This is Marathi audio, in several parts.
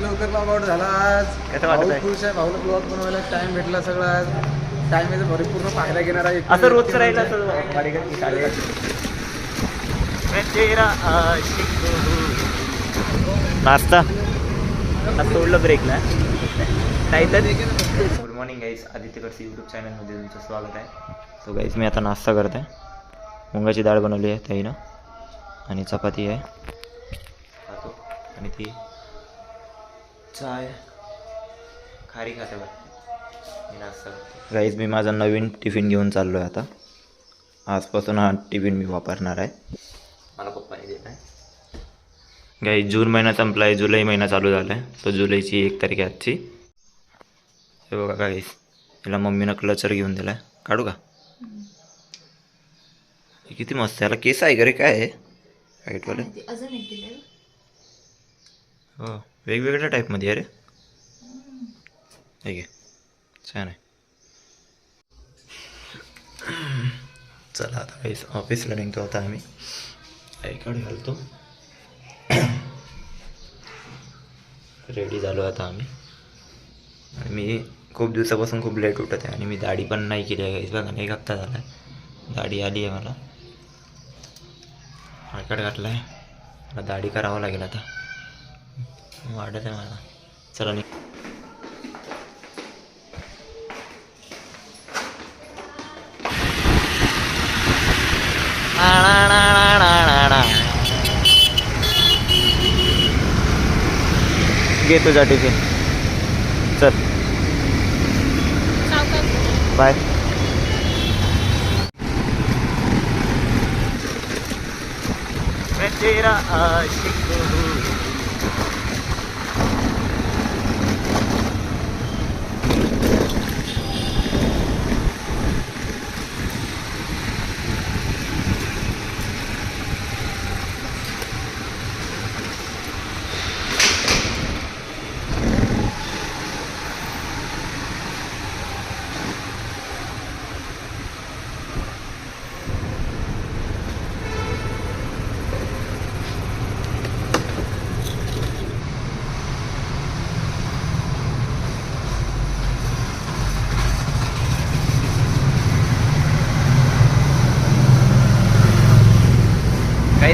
लवकर लॉग आउट झाला आज. कसं वाटत भाऊ आहे? खुश आहे भाऊला ब्लॉग बनवायला टाइम भेटला सगळा आज. टाइम आहे भरपूर पाहायला घेणार आहे. असं रोजचं राहिलं असं गाडीकडे की चालेल. मैं तेरा आशिक हूँ. नाश्ता. आज सोडलं ब्रेकला नाही तर गुड मॉर्निंग गाईस आदित्यकडची यूट्यूब चॅनलमध्ये तुमचं स्वागत आहे. सो गाईस मी आता नाश्ता करत आहे मुंगाची डाळ बनवली आहे ताईनं आणि चपाती आहे. आणि ती चाय खारी खाते बरं मी गाईज माझा नवीन टिफिन घेऊन चाललो आहे आता. आजपासून हा टिफिन मी वापरणार आहे. मला पप्पाने देत आहे गाई जून महिना संपला आहे जुलै महिना चालू झाला आहे तो जुलैची एक तारीख आहे आजची. हे बघा गाईस याला मम्मीनं क्लचर घेऊन दिला आहे काढू का? किती मस्त आहे. याला केस आहे का रे? काय आहे? व्हाईटवाले अजून एक दिलंय. हो वेगवेगळ्या टाईपमध्ये अरे ठीक आहे छान आहे. चला आता काही ऑफिसला निघतो आता आम्ही. आईकडे घालतो. रेडी झालो आता आम्ही. आणि मी खूप दिवसापासून खूप लेट उठत आहे आणि मी दाढी पण नाही केली आहे काहीच बघा एक हप्ता झाला आहे दाढी आली आहे मला. आईकडे घातला आहे मला दाढी करावं लागेल आता. वाढत आहे मला चला नि घे तुझा टिफिन. चल. बाय. मैं तेरा आशिक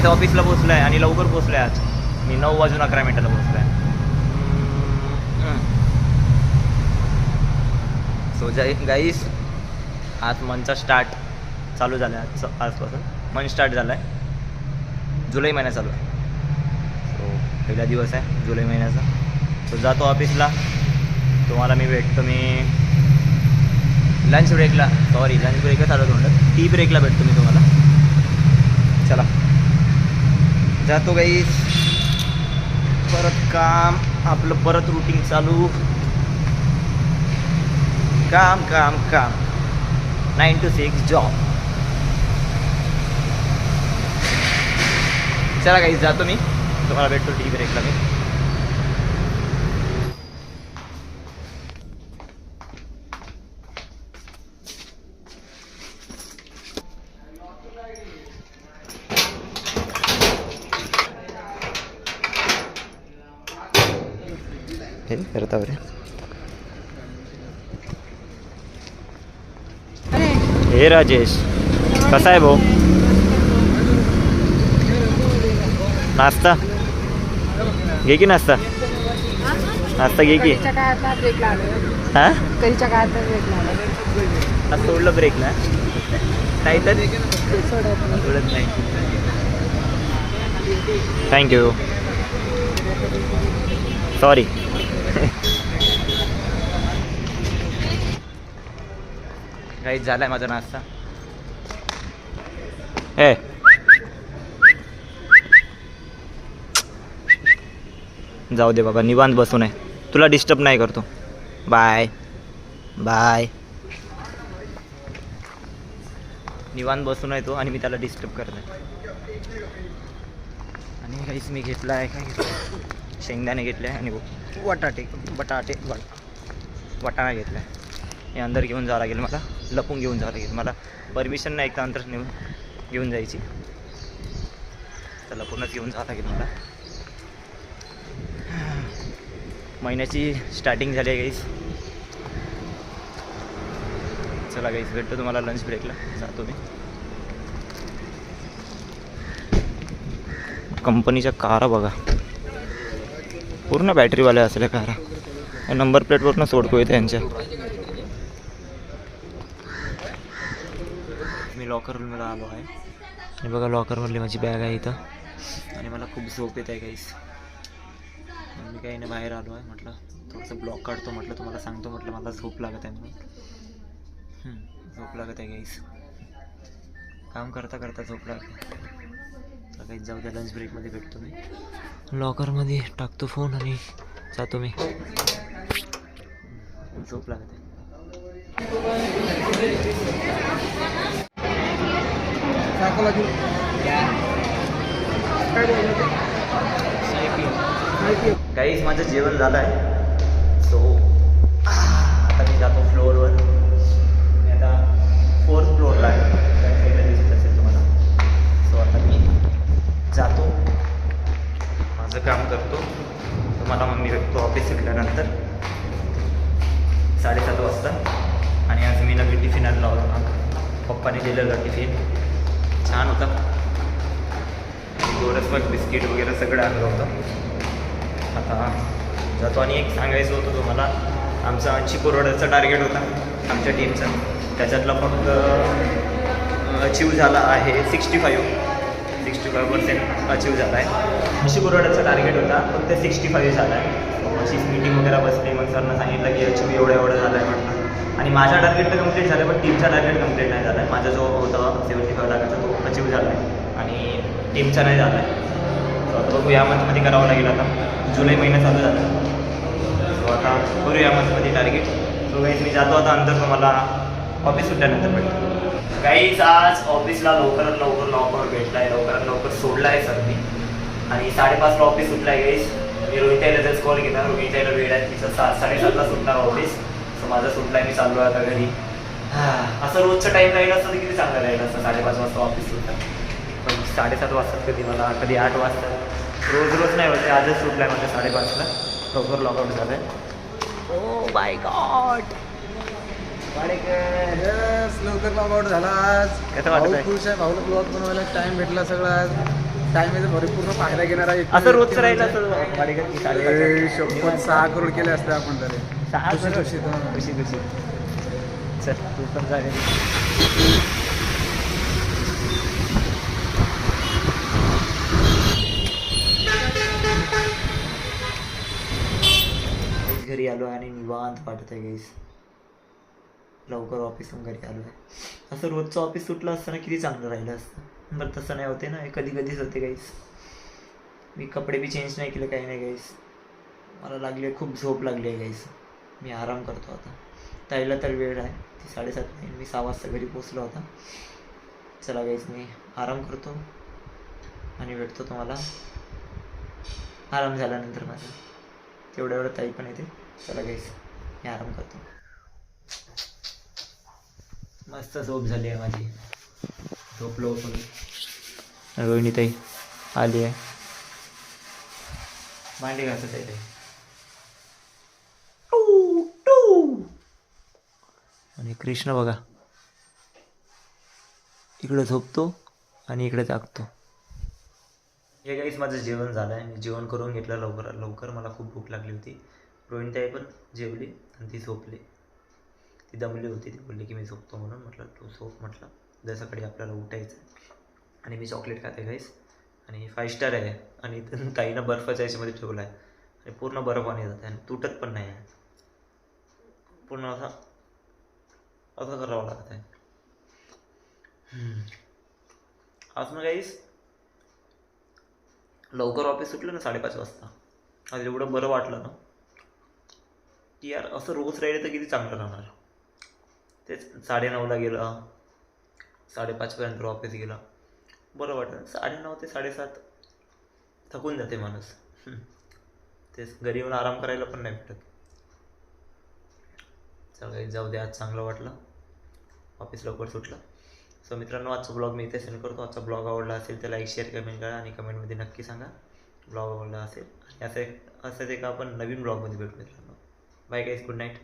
इथं ऑफिसला पोचलो आहे आणि लवकर पोचलो आहे आज. मी नऊ वाजून अकरा मिनिटाला पोचलो आहे सो जय गाईस आज मनचा स्टार्ट चालू झाला आहे आज आजपासून. मन स्टार्ट झाला आहे जुलै महिना चालू आहे. सो पहिला दिवस आहे जुलै महिन्याचा. सो जातो ऑफिसला तुम्हाला मी भेटतो मी लंच ब्रेकला सॉरी लंच ब्रेकच आलो तोंडात. टी ब्रेकला भेटतो मी तुम्हाला. चला. जातो गाई परत काम आपलं परत रुटीन चालू. काम काम काम. नाईन टू सिक्स जॉब चला काही जातो मी. तुम्हाला भेटतो टी ब्रेकला मी. बरे हे राजेश कसा आहे भाऊ? नाश्ता? घे की नाश्ता? नाश्ता घे की. हां? कधीच्या काळात आज सोडलं ब्रेक ना? नाही तर? सोडत नाही. थँक्यू सॉरी काही झालाय माझा नाश्ता. हे जाऊ दे बाबा निवांत बसून आहे तुला डिस्टर्ब नाही करतो. बाय बाय निवांत बसून आहे तो आणि मी त्याला डिस्टर्ब करत आहे आणि काहीच मी घेतला आहे काय घेतलं शेंगदाणे घेतले आहे आणि बटाटे बटाटे बट वाटाणा घेतला आहे हे अंदर घेऊन जावं लागेल मला. लपून घेऊन जावं लागेल मला परमिशन नाही एकदा अंतर नेऊन घेऊन जायची. तर लपूनच घेऊन जावं लागेल मला. महिन्याची स्टार्टिंग झाली आहे गाईस चला गाईस भेटतो तुम्हाला लंच ब्रेकला जातो मी. कंपनीच्या कारा बघा. पूर्ण बॅटरीवाल्या असल्या कारा. नंबर प्लेटवरनं सोडतो आहे त्यांच्या लॉकर रूमला आलो आहे. आणि बघा लॉकरमधली माझी बॅग आहे इथं. आणि मला खूप झोप येत आहे काहीच मी काही नाही बाहेर आलो आहे. म्हटलं थोडंसं ब्लॉक काढतो म्हटलं तुम्हाला सांगतो म्हटलं मला झोप लागत आहे म्हणून. झोप लागत आहे काहीच काम करता करता झोप लागते. तर काही जाऊ द्या लंच ब्रेकमध्ये भेटतो मी. लॉकरमध्ये टाकतो फोन आणि जातो मी. झोप लागत. आहे काय? काहीच माझं जेवण झालं आहे सो आता मी जातो फ्लोअरवर मी आता फोर्थ फ्लोअरला आहे दिसत असेल तुम्हाला सो आता मी जातो माझं काम करतो तुम्हाला मग मी भेटतो ऑफिस सुटल्यानंतर साडेसात वाजता आणि आज मी नवीन टिफिन आणला होता पप्पाने दिलेलं टिफिन छान होता. गोरस बिस्किट वगैरे सगळं आणलं होतं. आता जातो आणि एक सांगायचं होतं तुम्हाला. आमचा ऐंशी करोडाचा टार्गेट होता आमच्या टीमचा त्याच्यातला फक्त अचीव झाला आहे sixty five sixty five percent achieve झाला आहे ऐंशी करोडाचा टार्गेट होता फक्त सिक्स्टी फाईव्ह झाला आहे अशीच मीटिंग वगैरे बसली मग सरनं सांगितलं की अचीव एवढं एवढं झालं आहे म्हटलं. आणि माझा टार्गेट तर कंप्लीट झालं पण टीमचा टार्गेट कंप्लीट नाही झाला. आहे माझा जो होता सेवन्टी फाईव्ह लाखाचा तो अचीव झाला आहे आणि टीमचा नाही झाला. आहे तो बघू या मंथमध्ये करावं लागेल आता. जुलै महिना चालू झाला. सो आता करू या मंथमध्ये टार्गेट सो गाईज मी जातो आता नंतर तुम्हाला ऑफिस सुटल्यानंतर भेटतो. गाईज आज ऑफिसला लवकरात लवकर लवकर भेटला आहे लवकरात लवकर सोडला आहे सर मी आणि साडेपाचला ऑफिस सुटला आहे गाईज मी रोहिताईला जस्ट कॉल केला रोहिताईला वेळ आहे. तिचं सात साडेसातला सुटणार ऑफिस सो माझा सुटला मी चाललो आहे आता घरी. हा, असं रोजचं टाईम राहिलं असतं तर किती चांगलं राहिलं असतं. साडेपाच वाजता ऑफिस सुटतं पण साडेसात वाजतात कधी मला कधी आठ वाजतात. रोज रोज नाही होते आजच सुटलं आहे म्हणजे साडेपाचला. लवकर लॉकआउट झालं ओ बाय गॉड लवकर लॉकआउट झाला आज. कसं? खुश आहे भाऊला ब्लॉग बनवायला टाइम भेटला सगळा आज. टाइम आहे भरपूर पाहायला घेणार आहे. असं रोजचं राहिलं असं सहा करोड केले असते आपण तरी. सहा करोड? खुशी खुशी चल तू पण जा घरी. आलो आणि निवांत वाटत आहे गाईस लवकर ऑफिसहून घरी आलो आहे असं रोजचं ऑफिस सुटलं असतं ना किती चांगलं राहिलं असतं. बरं तसं नाही होते ना. हे कधी कधीच होते गाईस मी कपडे बी चेंज नाही केले काही नाही गाईस मला लागली आहे खूप झोप लागली आहे गाईस मी आराम करतो आता. ताईला तर वेळ आहे. ती साडेसात नाही मी सहा वाजता घरी पोचलो होता. चला गाईस मी आराम करतो आणि भेटतो तुम्हाला. आराम झाल्यानंतर माझा. तेवढ्या एवढं ताई पण येते. चला गाईस मी आराम करतो. मस्त झोप झाली आहे माझी. झोपलो पण रोहिणी ताई आली आहे. भांडी घासत आहे आणि कृष्ण बघा इकडे झोपतो आणि इकडे जागतो. हे काहीच माझं जेवण झालं आहे मी जेवण करून घेतलं लवकर. लवकर मला खूप भूक लागली होती. रोहिणीताई पण जेवली आणि ती झोपली. ती दमली होती. ती बोलली की मी झोपतो म्हणून. म्हटलं तू झोप म्हटलं. उद्या सकाळी आपल्याला उठायचं आणि मी चॉकलेट खाते गाईस आणि फाय स्टार आहे. आणि इथं ताईनं बर्फाच्या याच्यामध्ये ठेवला आहे आणि पूर्ण बर्फाने जात आहे आणि तुटत पण नाही आहे. पूर्ण असा असं करावं लागत आहे आज ना गाईस लवकर ऑफिस सुटलं ना साडेपाच वाजता. आज एवढं बरं वाटलं ना की यार असं रोज राहिलं तर किती चांगलं राहणार. तेच साडेनऊला गेलं साडेपाचपर्यंत ऑफिस गेला. बरं वाटलं. साडेनऊ ते साडेसात थकून जाते माणूस. तेच घरी येऊन आराम करायला पण नाही भेटत. चल जाऊ दे आज चांगलं वाटलं. ऑफिस लवकर सुटलं. सो मित्रांनो आजचा ब्लॉग मी इथे सेंड करतो. आजचा ब्लॉग आवडला असेल तर लाईक शेअर कमेंट करा आणि कमेंटमध्ये नक्की सांगा. ब्लॉग आवडला असेल. आणि असं एक असंच एका आपण नवीन ब्लॉगमध्ये भेटू मित्रांनो. Bye guys good night